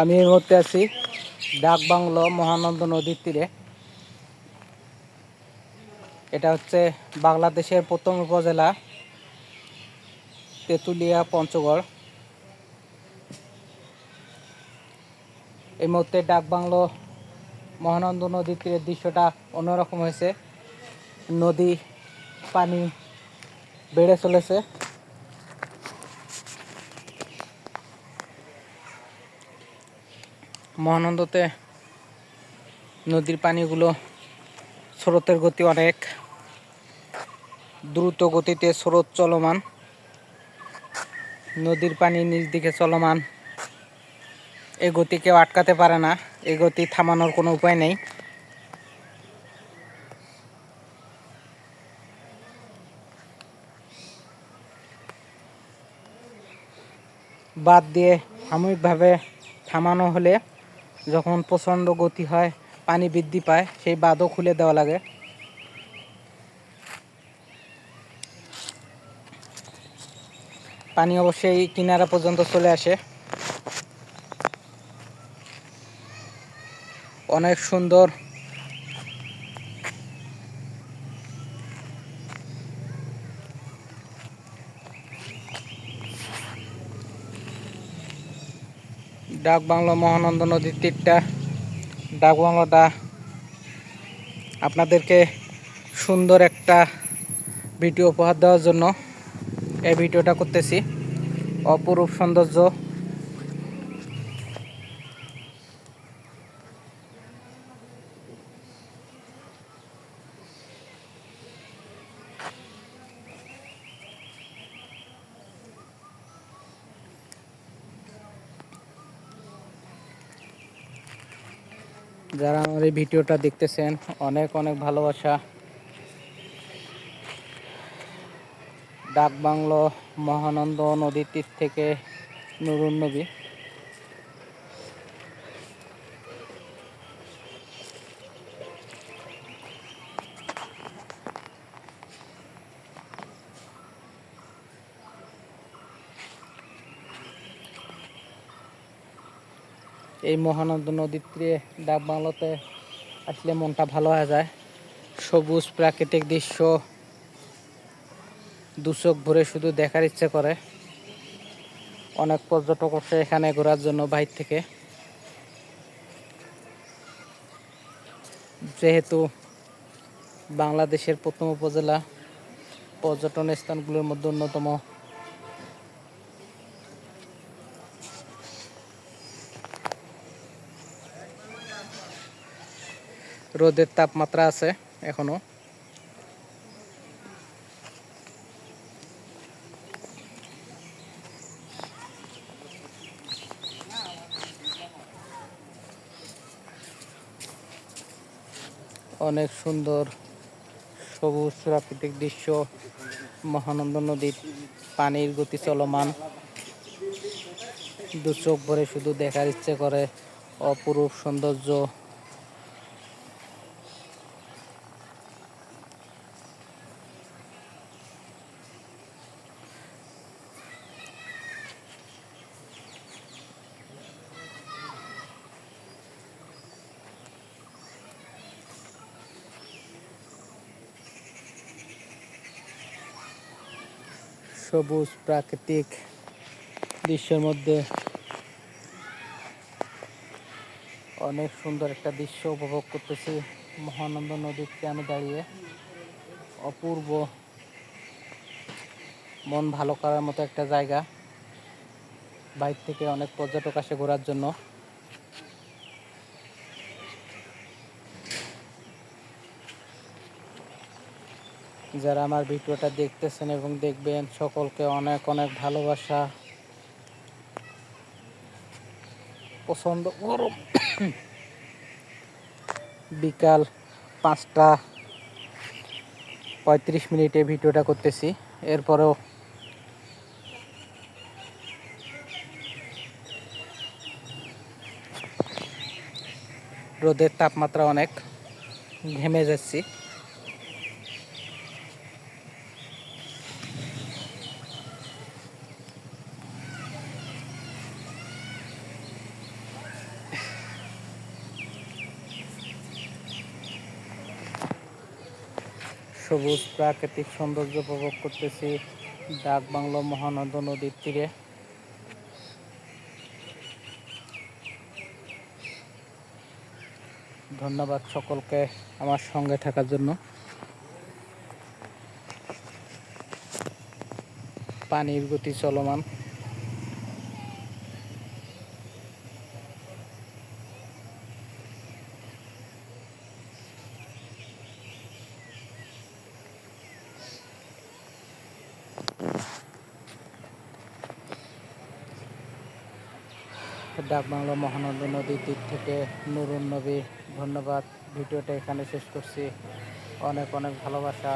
আমি এই মুহূর্তে আছি ডাক বাংলো মহানন্দ নদীর তীরে। এটা হচ্ছে বাংলাদেশের প্রথম উপজেলা, তেঁতুলিয়া, পঞ্চগড়। এই মুহূর্তে ডাক বাংলো মহানন্দ নদীর তীরের দৃশ্যটা অন্যরকম হয়েছে। নদী পানি বেড়ে চলেছে। মহানন্দতে নদীর পানিগুলো স্রোতের গতি অনেক। দ্রুত গতিতে স্রোত চলমান। নদীর পানি নিজ দিকে চলমান। এই গতি কেউ আটকাতে পারে না। এই গতি থামানোর কোনো উপায় নেই। বাদ দিয়ে সাময়িকভাবে থামানো হলে যখন প্রচণ্ড গতি হয়, পানি বৃদ্ধি পায়, সেই বাঁধও খুলে দেওয়া লাগে। পানি অবশ্যই কিনারা পর্যন্ত চলে আসে। অনেক সুন্দর ডাক বাংলো মহানন্দ নদীর তীরটা। ডাক বাংলাটা আপনাদেরকে সুন্দর একটা ভিডিও উপহার দেওয়ার জন্য এই ভিডিওটা করতেছি। অপরূপ সৌন্দর্য যারা আমার এই ভিডিওটা দেখতেছেন, অনেক অনেক ভালোবাসা। ডাক বাংলো মহানন্দ নদীর তীর থেকে নুরুন নবী। এই মহানন্দ নদীর তীরে ডাক বাংলোতে আসলে মনটা ভালো হয়ে যায়। সবুজ প্রাকৃতিক দৃশ্য দুচোখ ভরে শুধু দেখার ইচ্ছে করে। অনেক পর্যটক আসে এখানে ঘোরার জন্য বাইর থেকে। যেহেতু বাংলাদেশের প্রথম উপজেলা, পর্যটন স্থানগুলোর মধ্যে অন্যতম। রোদের তাপমাত্রা আছে এখনও। অনেক সুন্দর সবুজ প্রাকৃতিক দৃশ্য, মহানন্দ নদীর পানির গতি চলমান। দু চোখ ভরে শুধু দেখার ইচ্ছে করে অপরূপ সৌন্দর্য। সবুজ প্রাকৃতিক দৃশ্যের মধ্যে অনেক সুন্দর একটা দৃশ্য উপভোগ করতেছি। মহানন্দ নদীতে আমি দাঁড়িয়ে। অপূর্ব মন ভালো করার মতো একটা জায়গা। বাইর থেকে অনেক পর্যটক আসে ঘোরার জন্য। যারা আমার ভিডিওটা দেখতেছেন এবং দেখবেন, সকলকে অনেক অনেক ভালোবাসা। পছন্দ গরম। বিকাল পাঁচটা পঁয়ত্রিশ মিনিটে ভিডিওটা করতেছি। এরপরেও রোদের তাপমাত্রা অনেক ঘেমে যাচ্ছি। সবুজ প্রাকৃতিক সৌন্দর্য উপভোগ করতেছি ডাক বাংলা মহানন্দ নদীর তীরে। ধন্যবাদ সকলকে আমার সঙ্গে থাকার জন্য। পানির গতি চলমান। ডাক বাংলা মহানন্দ নদীর দিক থেকে নুরুন নবী, ধন্যবাদ। ভিডিওটা এখানে শেষ করছি। অনেক অনেক ভালোবাসা।